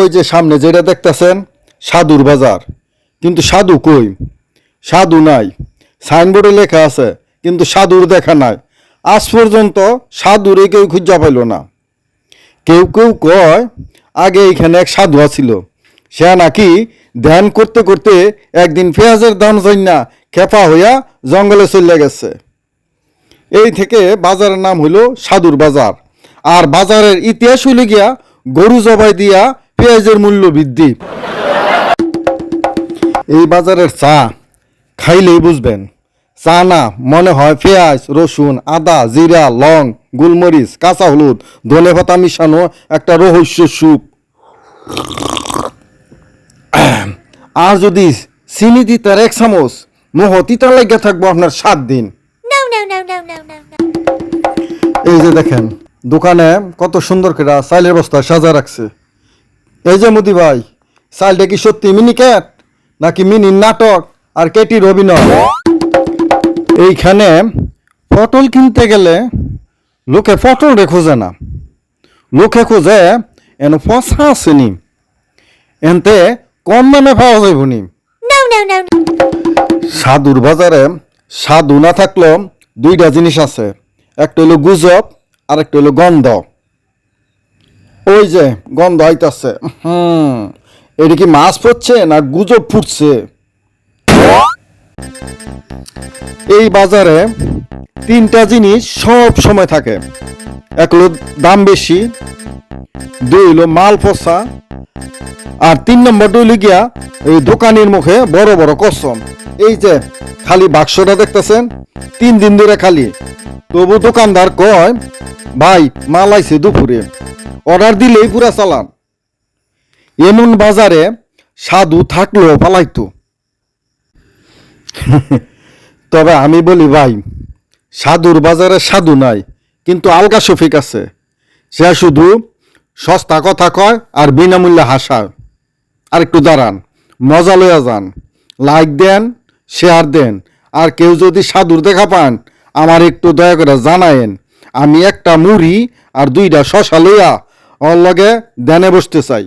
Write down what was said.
ওই যে সামনে যেটা দেখতেছেন, সাধুর বাজার। কিন্তু সাধু কই? সাধু নাই। সাইনবোর্ডে লেখা আছে, কিন্তু সাধুর দেখা নাই। আজ পর্যন্ত সাধুরে কেউ খুঁজা পাইল না। কেউ কেউ কয়, আগে এখানে এক সাধু ছিল সে নাকি ধ্যান করতে করতে একদিন পেঁয়াজের দাম না খেপা হইয়া জঙ্গলে চলে গেছে। এই থেকে বাজারের নাম হইল সাধুর বাজার। আর বাজারের ইতিহাস হইল গিয়া গরু জবাই দিয়া পেঁয়াজের মূল্য বৃদ্ধি। এই বাজারের চা খাইলেই বুঝবেন। চা না মনে হয় পেঁয়াজ রসুন আদা জিরা লং গোলমরিচ কাঁচা হলুদ ধনে পাতা মিশানো একটা রহস্য স্যুপ আর যদি চিনি দিতার এক চামচ মোহ তিতা লাগিয়া থাকব আপনার সাত দিন. এই যে দেখেন দোকানে কত সুন্দর করে চাইলের বস্তা সাজা রাখছে। এই যে মোদি ভাই চাইলটা কি সত্যি মিনি ক্যাট নাকি মিনি নাটক আর কেটির অভিনয়? এইখানে পটল কিনতে গেলে লোকে পটল রে খোঁজে না। লোকে খোঁজে এন ফসা আসেনি। এনতে কম দামে পাওয়া যাইব নি. সাধুর বাজারে সাধু না থাকলেও দুইটা জিনিস আছে। একটা হলো গুজব আর একটা হলো গন্ধ। ওই যে গন্ধ আইতাছে। হুম, এটা কি মাছ পড়ছে না গুজব ফুটছে? এই বাজারে তিনটা জিনিস সব সময় থাকে। এক হলো দাম বেশি, দুই হলো মাল পচা, আর তিন নম্বরটা হইল গিয়া এই দোকানের মুখে বড় বড় কসম। এই যে খালি বাক্সটা দেখতেছেন, তিন দিন ধরে খালি। তবু দোকানদার কয়, ভাই, মাল আইছে দুপুরে। অর্ডার দিলেই পুরা চালান। এমন বাজারে সাধু থাকলেও পালাইতো। তবে আমি বলি ভাই সাধুর বাজারে সাধু নাই কিন্তু আলগা শফিক আছে। সে শুধু সস্তা কথা কয় আর বিনামূল্যে হাসায়। আর একটু দাঁড়ান মজা লইয়া যান। লাইক দেন শেয়ার দেন। আর কেউ যদি সাধুর দেখা পান আমার একটু দয়া করে জানায়েন। আমি একটা মুড়ি আর দুইটা শশা লইয়া ওর লগে দেনে বসতে চাই।